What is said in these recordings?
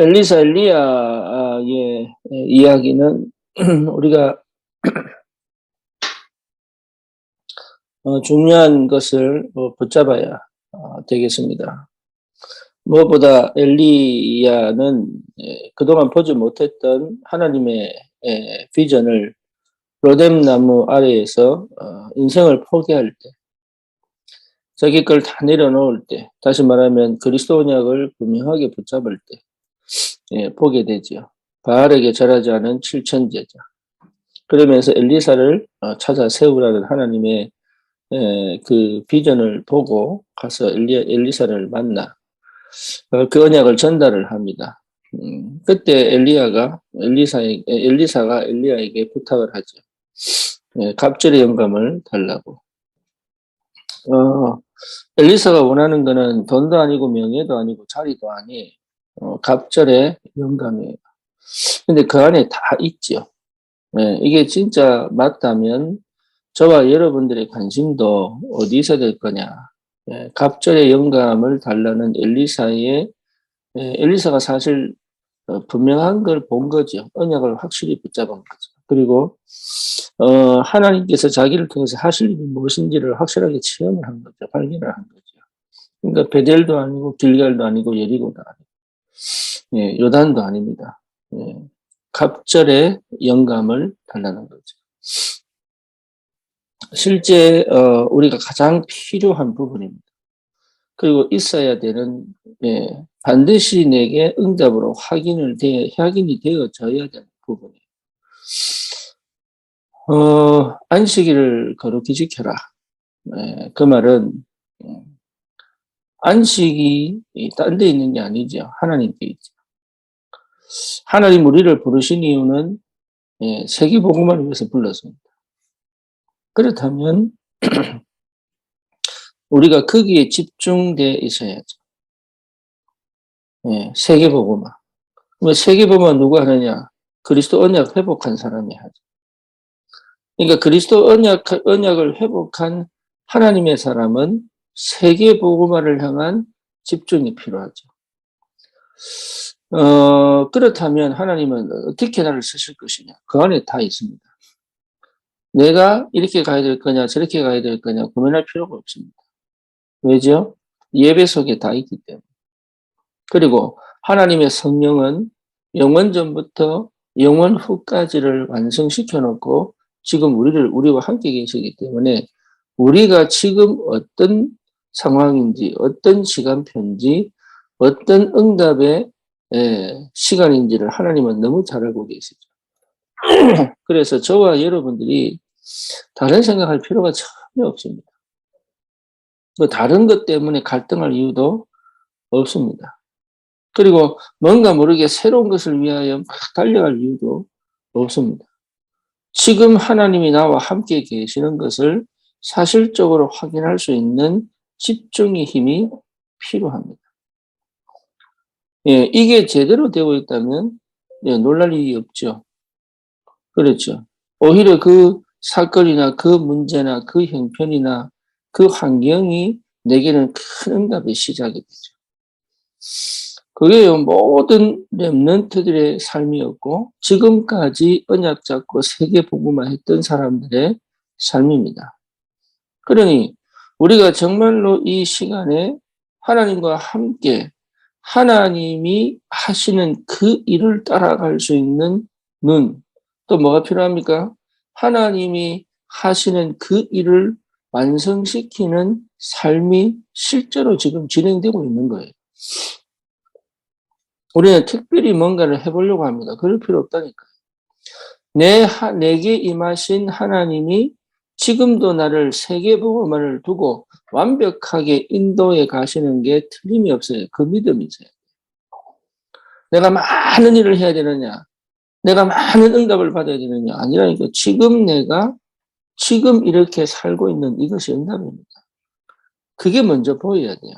엘리사 엘리야의 이야기는 우리가 어, 중요한 것을 뭐 붙잡아야 어, 되겠습니다. 무엇보다 엘리야는 그동안 보지 못했던 하나님의 비전을 로뎀나무 아래에서 어, 인생을 포기할 때, 자기 걸 다 내려놓을 때, 다시 말하면 그리스도 언약을 분명하게 붙잡을 때, 예, 보게 되지요. 바알에게 절하지 않은 칠천제자. 그러면서 엘리사를 어, 찾아 세우라는 하나님의 에, 그 비전을 보고 가서 엘리, 엘리사를 만나 어, 그 언약을 전달을 합니다. 음, 그때 엘리야가 엘리사에 엘리사가 엘리야에게 부탁을 하죠. 예, 갑절의 영감을 달라고. 어, 엘리사가 원하는 것은 돈도 아니고 명예도 아니고 자리도 아니 어, 갑절의 영감이에요. 근데 그 안에 다 있죠. 예, 이게 진짜 맞다면 저와 여러분들의 관심도 어디서 될 거냐. 예, 갑절의 영감을 달라는 엘리사의 예, 엘리사가 사실 어, 분명한 걸 본 거죠. 언약을 확실히 붙잡은 거죠. 그리고 어, 하나님께서 자기를 통해서 하실 일이 무엇인지를 확실하게 체험을 한 거죠. 발견을 한 거죠. 그러니까 베델도 아니고 길갈도 아니고 예리고도 아니고 예, 요단도 아닙니다. 예, 갑절의 영감을 달라는 거죠. 실제 어, 우리가 가장 필요한 부분입니다. 그리고 있어야 되는 예, 반드시 내게 응답으로 확인을 되, 확인이 되어져야 되는 부분이에요. 어, 안식일을 거룩히 지켜라. 예, 그 말은 음, 안식이 딴 데 있는 게 아니죠. 하나님께 있죠. 하나님 우리를 부르신 이유는 예, 세계복음을 위해서 불렀습니다. 그렇다면 우리가 거기에 집중되어 있어야죠. 예, 세계복음화. 그러면 세계복음화 누가 하느냐? 그리스도 언약 회복한 사람이 하죠. 그러니까 그리스도 언약, 언약을 회복한 하나님의 사람은 세계복음화를 향한 집중이 필요하죠. 어, 그렇다면 하나님은 어떻게 나를 쓰실 것이냐? 그 안에 다 있습니다. 내가 이렇게 가야 될 거냐, 저렇게 가야 될 거냐 고민할 필요가 없습니다. 왜죠? 예배 속에 다 있기 때문에. 그리고 하나님의 성령은 영원 전부터 영원 후까지를 완성시켜 놓고 지금 우리를 우리와 함께 계시기 때문에 우리가 지금 어떤 상황인지 어떤 시간표인지 어떤 응답의 시간인지를 하나님은 너무 잘 알고 계시죠. 그래서 저와 여러분들이 다른 생각할 필요가 전혀 없습니다. 뭐 다른 것 때문에 갈등할 이유도 없습니다. 그리고 뭔가 모르게 새로운 것을 위하여 막 달려갈 이유도 없습니다. 지금 하나님이 나와 함께 계시는 것을 사실적으로 확인할 수 있는 집중의 힘이 필요합니다. 예, 이게 제대로 되고 있다면 예, 놀랄 일이 없죠. 그렇죠. 오히려 그 사건이나 그 문제나 그 형편이나 그 환경이 내게는 큰 응답의 시작이 되죠. 그게 모든 렘넌트들의 삶이었고 지금까지 언약 잡고 세계 복음화 했던 사람들의 삶입니다. 그러니 우리가 정말로 이 시간에 하나님과 함께 하나님이 하시는 그 일을 따라갈 수 있는 눈, 또 뭐가 필요합니까? 하나님이 하시는 그 일을 완성시키는 삶이 실제로 지금 진행되고 있는 거예요. 우리는 특별히 뭔가를 해보려고 합니다. 그럴 필요 없다니까. 내, 내게 임하신 하나님이 지금도 나를 세계복음을 두고 완벽하게 인도에 가시는 게 틀림이 없어요. 그 믿음이 있어요. 내가 많은 일을 해야 되느냐? 내가 많은 응답을 받아야 되느냐? 아니라니까. 지금 내가 지금 이렇게 살고 있는 이것이 응답입니다. 그게 먼저 보여야 돼요.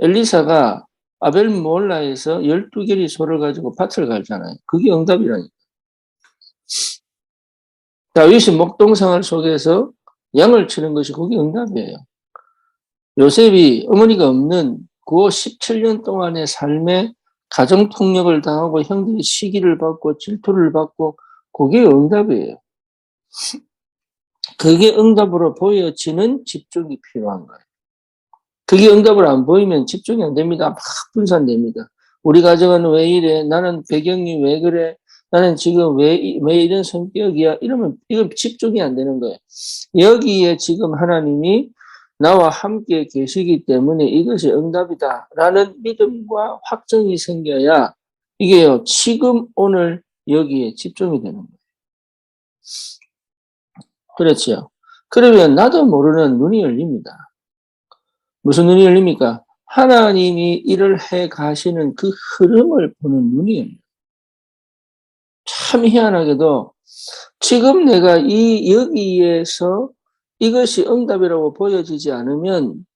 엘리사가 아벨 몰라에서 12개리 소를 가지고 밭을 갈잖아요. 그게 응답이라니까. 다윗이 목동생활 속에서 양을 치는 것이 그게 응답이에요. 요셉이 어머니가 없는 그 17년 동안의 삶의 가정 폭력을 당하고 형들이 시기를 받고 질투를 받고 그게 응답이에요. 그게 응답으로 보여지는 집중이 필요한 거예요. 그게 응답을 안 보이면 집중이 안 됩니다. 막 분산됩니다. 우리 가정은 왜 이래? 나는 배경이 왜 그래? 나는 지금 왜, 이- 왜 이런 성격이야? 이러면 이건 집중이 안 되는 거예요. 여기에 지금 하나님이 나와 함께 계시기 때문에 이것이 응답이다. 라는 믿음과 확정이 생겨야 이게요, 지금 오늘 여기에 집중이 되는 거예요. 그렇지요. 그러면 나도 모르는 눈이 열립니다. 무슨 눈이 열립니까? 하나님이 일을 해 가시는 그 흐름을 보는 눈이 열려요. 참 희한하게도 지금 내가 이 여기에서 이것이 응답이라고 보여지지 않으면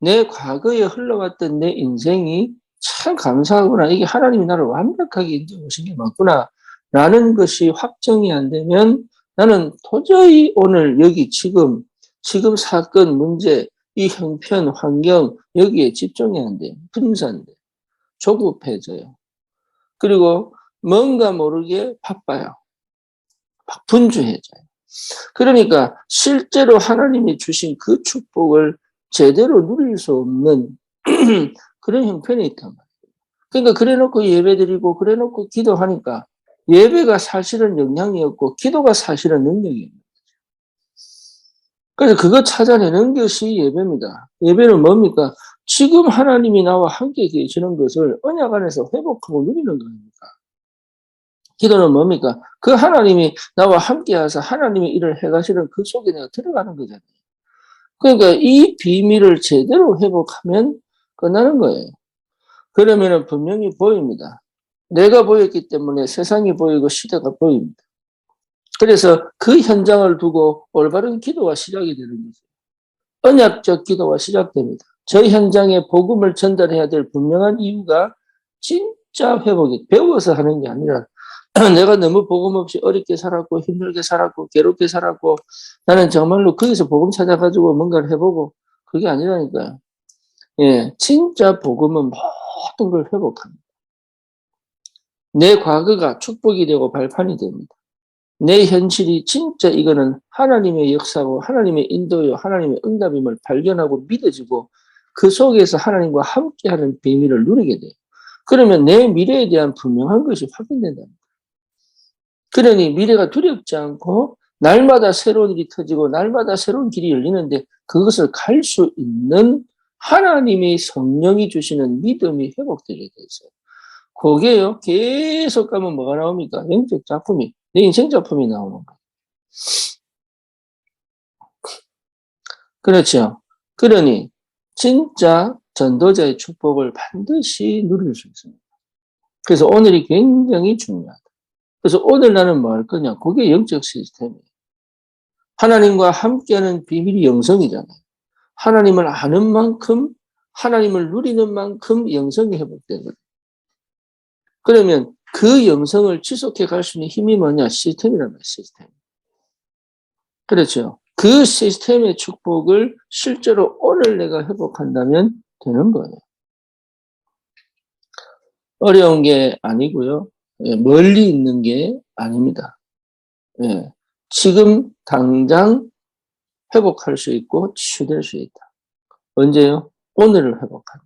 내 과거에 흘러왔던 내 인생이 참 감사하구나. 이게 하나님이 나를 완벽하게 인도하신 게 맞구나. 라는 것이 확정이 안 되면 나는 도저히 오늘 여기 지금, 지금 사건, 문제, 이 형편, 환경, 여기에 집중이 안 돼요. 분산돼. 조급해져요. 그리고 뭔가 모르게 바빠요. 막 분주해져요. 그러니까 실제로 하나님이 주신 그 축복을 제대로 누릴 수 없는 그런 형편이 있단 말이에요. 그러니까 그래놓고 예배드리고 그래놓고 기도하니까 예배가 사실은 없고 기도가 사실은 능력이에요. 그래서 그거 찾아내는 것이 예배입니다. 예배는 뭡니까? 지금 하나님이 나와 함께 계시는 것을 언약 안에서 회복하고 누리는 겁니까? 기도는 뭡니까? 그 하나님이 나와 함께 하셔서 하나님의 일을 해가시는 그 속에 내가 들어가는 거잖아요. 그러니까 이 비밀을 제대로 회복하면 끝나는 거예요. 그러면은 분명히 보입니다. 내가 보였기 때문에 세상이 보이고 시대가 보입니다. 그래서 그 현장을 두고 올바른 기도가 시작이 되는 거죠. 언약적 기도가 시작됩니다. 저 현장에 복음을 전달해야 될 분명한 이유가 진짜 회복이 배워서 하는 게 아니라 내가 너무 복음 없이 어렵게 살았고 힘들게 살았고 괴롭게 살았고 나는 정말로 거기서 복음 찾아가지고 뭔가를 해보고 그게 아니라니까요. 예, 진짜 복음은 모든 걸 회복합니다. 내 과거가 축복이 되고 발판이 됩니다. 내 현실이 진짜 이거는 하나님의 역사고 하나님의 인도요 하나님의 응답임을 발견하고 믿어지고 그 속에서 하나님과 함께하는 비밀을 누리게 돼요. 그러면 내 미래에 대한 분명한 것이 확인된다. 그러니 미래가 두렵지 않고 날마다 새로운 일이 터지고 날마다 새로운 길이 열리는데 그것을 갈 수 있는 하나님의 성령이 주시는 믿음이 회복되게 되죠. 그게요, 계속 가면 뭐가 나옵니까? 영적 작품이, 내 인생 작품이 나오는 거예요. 그렇죠. 그러니, 진짜 전도자의 축복을 반드시 누릴 수 있습니다. 그래서 오늘이 굉장히 중요하다. 그래서 오늘 나는 뭐 할 거냐? 그게 영적 시스템이에요. 하나님과 함께하는 비밀이 영성이잖아요. 하나님을 아는 만큼, 하나님을 누리는 만큼 영성이 회복되는 거예요. 그러면 그 영성을 지속해 갈 수 있는 힘이 뭐냐? 시스템이란 말이에요, 시스템. 그렇죠. 그 시스템의 축복을 실제로 오늘 내가 회복한다면 되는 거예요. 어려운 게 아니고요. 예, 멀리 있는 게 아닙니다. 예, 지금 당장 회복할 수 있고 치유될 수 있다. 언제요? 오늘을 회복하면.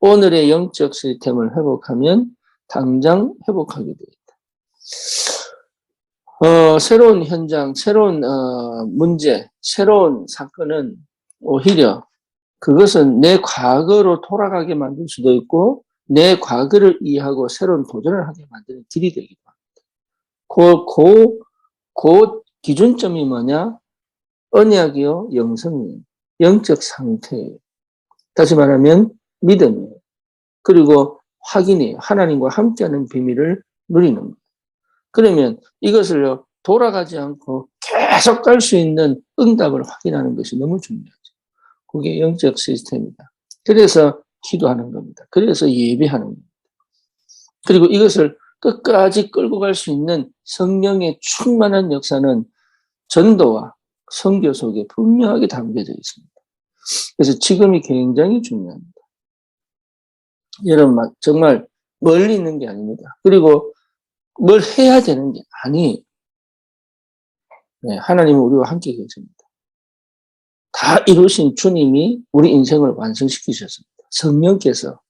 오늘의 영적 시스템을 회복하면 당장 회복하게 되겠다. 어, 새로운 현장, 새로운 어, 문제, 새로운 사건은 오히려 그것은 내 과거로 돌아가게 만들 수도 있고 내 과거를 이해하고 새로운 도전을 하게 만드는 길이 되기도 합니다. 그, 그, 그 기준점이 뭐냐? 언약이요, 영성이에요. 영적 상태예요. 다시 말하면 믿음이에요. 그리고 확인이에요. 하나님과 함께하는 비밀을 누리는 거예요. 그러면 이것을요, 돌아가지 않고 계속 갈 수 있는 응답을 확인하는 것이 너무 중요하죠. 그게 영적 시스템이다. 그래서 기도하는 겁니다. 그래서 예배하는 겁니다. 그리고 이것을 끝까지 끌고 갈 수 있는 성령의 충만한 역사는 전도와 성교 속에 분명하게 담겨져 있습니다. 그래서 지금이 굉장히 중요합니다. 여러분, 정말 멀리 있는 게 아닙니다. 그리고 뭘 해야 되는 게 아니. 네, 하나님은 우리와 함께 계십니다. 다 이루신 주님이 우리 인생을 완성시키셨습니다. 성령께서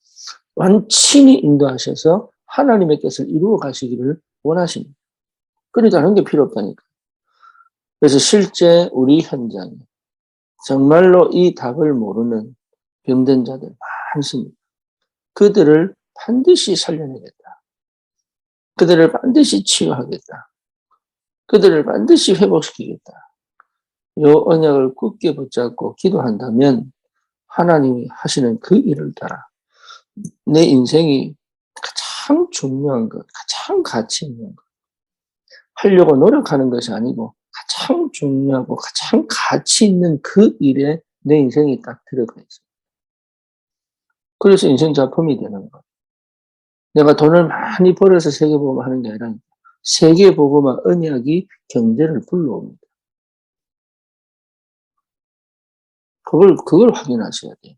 완친히 인도하셔서 하나님의 뜻을 이루어 가시기를 원하십니다. 그러니까 하는 게 필요 없다니까. 그래서 실제 우리 현장에 정말로 이 답을 모르는 병든 자들 많습니다. 그들을 반드시 살려내겠다. 그들을 반드시 치유하겠다. 그들을 반드시 회복시키겠다. 요 언약을 굳게 붙잡고 기도한다면 하나님이 하시는 그 일을 따라 내 인생이 가장 중요한 것, 가장 가치 있는 것, 하려고 노력하는 것이 아니고 가장 중요하고 가장 가치 있는 그 일에 내 인생이 딱 들어가 있어요. 그래서 인생 작품이 되는 거. 내가 돈을 많이 벌어서 세계보고만 하는 게 아니라 세계보고만 언약이 경제를 불러옵니다. 그걸, 그걸 확인하셔야 돼요.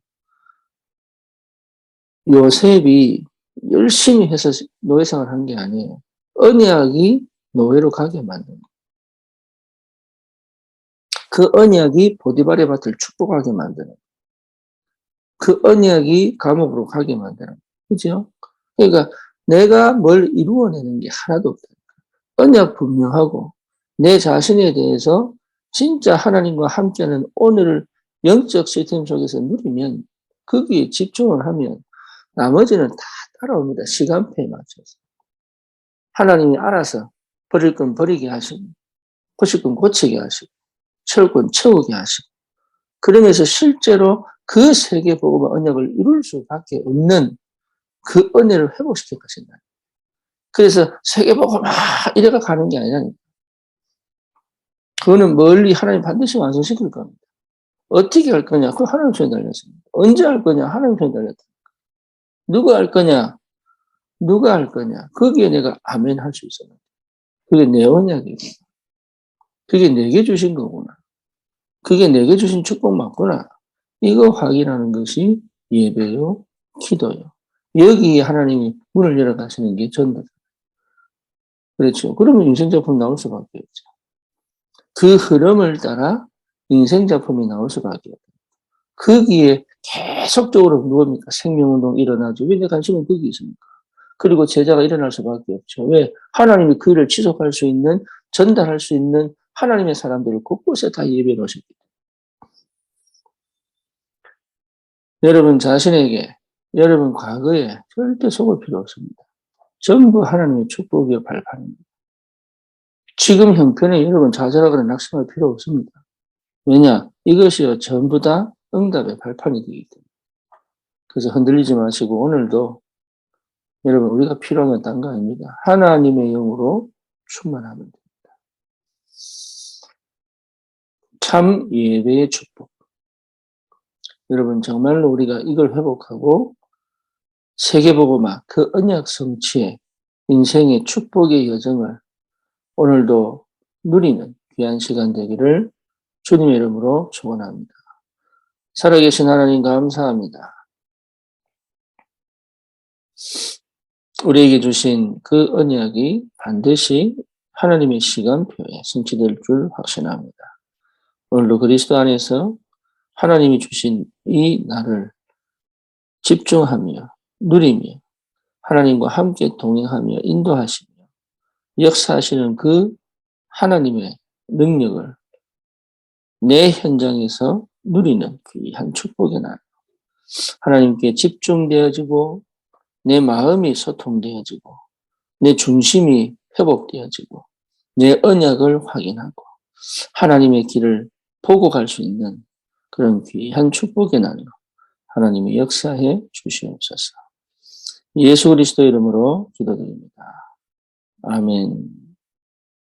요셉이 열심히 해서 노예생활 한 게 아니에요. 언약이 노예로 가게 만든 거예요. 그 언약이 보디발의 밭을 축복하게 만드는 그 언약이 감옥으로 가게 만드는 그죠? 그러니까 내가 뭘 이루어내는 게 하나도 없다. 언약 분명하고 내 자신에 대해서 진짜 하나님과 함께하는 오늘을 영적 시스템 속에서 누리면 거기에 집중을 하면 나머지는 다 따라옵니다. 시간표에 맞춰서. 하나님이 알아서 버릴 건 버리게 하시고 고칠 건 고치게 하시고 채울 건 채우게 하시고 그러면서 실제로 그 세계보고만 언약을 이룰 수밖에 없는 그 은혜를 회복시킬 것이다. 그래서 세계보고 막 이래가 가는 게 아니라 그거는 멀리 하나님 반드시 완성시킬 겁니다. 어떻게 할 거냐? 그 하나님 손에 달렸습니다. 언제 할 거냐? 하나님 손에 달렸다. 누가 할 거냐? 누가 할 거냐? 거기에 내가 아멘 할 수 있어요. 그게 내 언약이고. 그게 내게 주신 거구나. 그게 내게 주신 축복 맞구나. 이거 확인하는 것이 예배요, 기도요. 여기에 하나님이 문을 열어 가시는 게 전도다. 그렇죠. 그러면 인생작품 나올 수밖에 없죠. 그 흐름을 따라 인생 작품이 나올 수밖에 없죠. 거기에 계속적으로 누굽니까? 생명운동 일어나죠. 왜 내 관심은 거기 있습니까? 그리고 제자가 일어날 수밖에 없죠. 왜? 하나님이 그 일을 지속할 수 있는, 전달할 수 있는 하나님의 사람들을 곳곳에 다 예배해 놓으셨기 때문에. 여러분 자신에게 여러분 과거에 절대 속을 필요 없습니다. 전부 하나님의 축복의 발판입니다. 지금 형편에 여러분 좌절하거나 낙심할 필요 없습니다. 왜냐? 이것이 전부 다 응답의 발판이 되기 때문에. 그래서 흔들리지 마시고 오늘도 여러분 우리가 필요한 건 딴 거 아닙니다. 하나님의 영으로 충만하면 됩니다. 참 예배의 축복. 여러분 정말로 우리가 이걸 회복하고 세계보고마 그 언약 성취의 인생의 축복의 여정을 오늘도 누리는 귀한 시간 되기를 주님의 이름으로 축원합니다. 살아계신 하나님 감사합니다. 우리에게 주신 그 언약이 반드시 하나님의 시간표에 성취될 줄 확신합니다. 오늘도 그리스도 안에서 하나님이 주신 이 날을 집중하며 누리며 하나님과 함께 동행하며 인도하시며 역사하시는 그 하나님의 능력을 내 현장에서 누리는 귀한 축복의 날. 하나님께 집중되어지고 내 마음이 소통되어지고 내 중심이 회복되어지고 내 언약을 확인하고 하나님의 길을 보고 갈 수 있는 그런 귀한 축복의 날로 하나님의 역사해 주시옵소서. 예수 그리스도 이름으로 기도드립니다. 아멘.